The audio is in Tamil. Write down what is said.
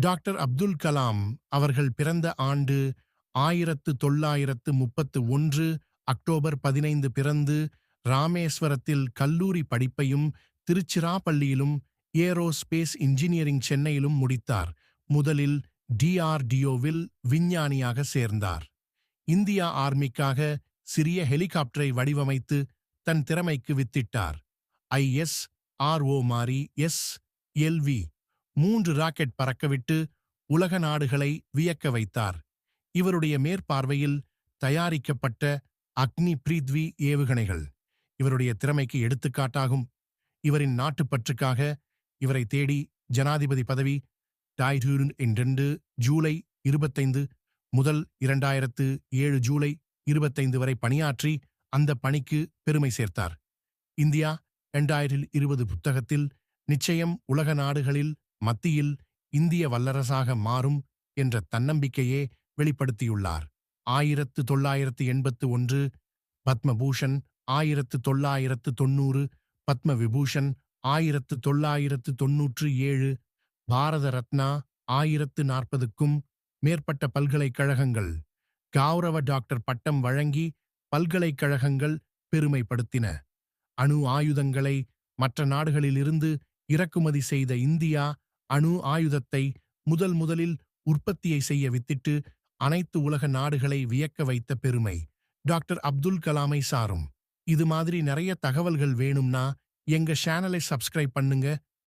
டாக்டர் அப்துல் கலாம் அவர்கள் பிறந்த ஆண்டு ஆயிரத்து தொள்ளாயிரத்து முப்பத்து ஒன்று அக்டோபர் பதினைந்து பிறந்து ராமேஸ்வரத்தில் கல்லூரி படிப்பையும் திருச்சிராப்பள்ளியிலும் ஏரோஸ்பேஸ் இன்ஜினியரிங் சென்னையிலும் முடித்தார். முதலில் டிஆர்டிஓவில் விஞ்ஞானியாக சேர்ந்தார். இந்தியா ஆர்மிக்காக சிறிய ஹெலிகாப்டரை வடிவமைத்து தன் திறமைக்கு வித்திட்டார். ஐஎஸ் ஆர்ஓ மாறி எஸ் எல்வி மூன்று ராக்கெட் பறக்கவிட்டு உலக நாடுகளை வியக்க வைத்தார். இவருடைய மேற்பார்வையில் தயாரிக்கப்பட்ட அக்னி பிரித்வி ஏவுகணைகள். இவருடைய திறமைக்கு எடுத்துக்காட்டாகும் இவரின் நாட்டுப்பற்றுக்காக இவரை தேடி ஜனாதிபதி பதவி டாய்டூன் இரண்டு ஜூலை இருபத்தைந்து முதல் இரண்டாயிரத்து ஏழு ஜூலை இருபத்தைந்து வரை பணியாற்றி அந்த பணிக்கு பெருமை சேர்த்தார். இந்தியா இரண்டாயிரத்தில் இருபது புத்தகத்தில் நிச்சயம் உலக நாடுகளில் மத்தியில் இந்திய வல்லரசாக மாறும் என்ற தன்னம்பிக்கையே வெளிப்படுத்தியுள்ளார். ஆயிரத்து தொள்ளாயிரத்து எண்பத்து ஒன்று பத்மபூஷன் ஆயிரத்து தொள்ளாயிரத்து தொன்னூறு பத்ம விபூஷன் ஆயிரத்து தொள்ளாயிரத்து தொன்னூற்று ஏழு பாரத ரத்னா ஆயிரத்து நாற்பதுக்கும் மேற்பட்ட பல்கலைக்கழகங்கள். கௌரவ டாக்டர் பட்டம் வழங்கி பல்கலைக்கழகங்கள் பெருமைப்படுத்தின. அணு ஆயுதங்களை மற்ற நாடுகளிலிருந்து இறக்குமதி செய்த இந்தியா அணு ஆயுதத்தை முதல் முதலில் உற்பத்தியை செய்ய வித்திட்டு அனைத்து உலக நாடுகளை வியக்க வைத்த பெருமை. டாக்டர் அப்துல் கலாமை சாரும். இது மாதிரி நிறைய தகவல்கள் வேணும்னா எங்க சேனலை சப்ஸ்கிரைப் பண்ணுங்க.